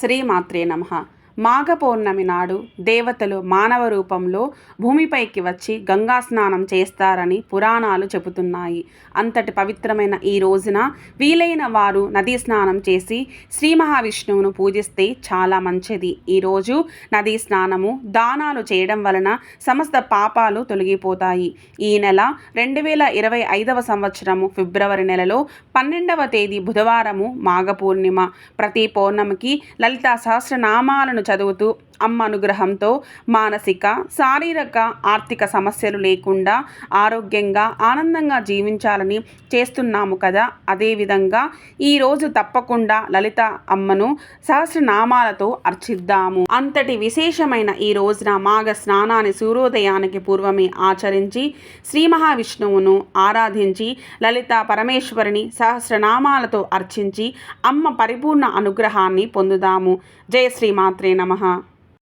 శ్రీమాత్రే నమ. మాఘ పౌర్ణమి నాడు దేవతలు మానవ రూపంలో భూమిపైకి వచ్చి గంగా స్నానం చేస్తారని పురాణాలు చెబుతున్నాయి. అంతటి పవిత్రమైన ఈ రోజున వీలైన వారు నదీ స్నానం చేసి శ్రీ మహావిష్ణువును పూజిస్తే చాలా మంచిది. ఈరోజు నదీ స్నానము దానాలు చేయడం వలన సమస్త పాపాలు తొలగిపోతాయి. ఈ నెల రెండు వేల ఇరవై ఐదవ సంవత్సరము ఫిబ్రవరి నెలలో పన్నెండవ తేదీ బుధవారము మాఘ పూర్ణిమ ప్రతి పౌర్ణమికి లలిత సహస్రనామాలను చదువుతూ అమ్మ అనుగ్రహంతో మానసిక శారీరక ఆర్థిక సమస్యలు లేకుండా ఆరోగ్యంగా ఆనందంగా జీవించాలని చేస్తున్నాము కదా. అదేవిధంగా ఈరోజు తప్పకుండా లలిత అమ్మను సహస్రనామాలతో అర్చిద్దాము. అంతటి విశేషమైన ఈ రోజున మాఘ స్నానాన్ని సూర్యోదయానికి పూర్వమే ఆచరించి శ్రీ మహావిష్ణువును ఆరాధించి లలిత పరమేశ్వరిని సహస్రనామాలతో అర్చించి అమ్మ పరిపూర్ణ అనుగ్రహాన్ని పొందుదాము. జయ శ్రీమాత్రే నమ.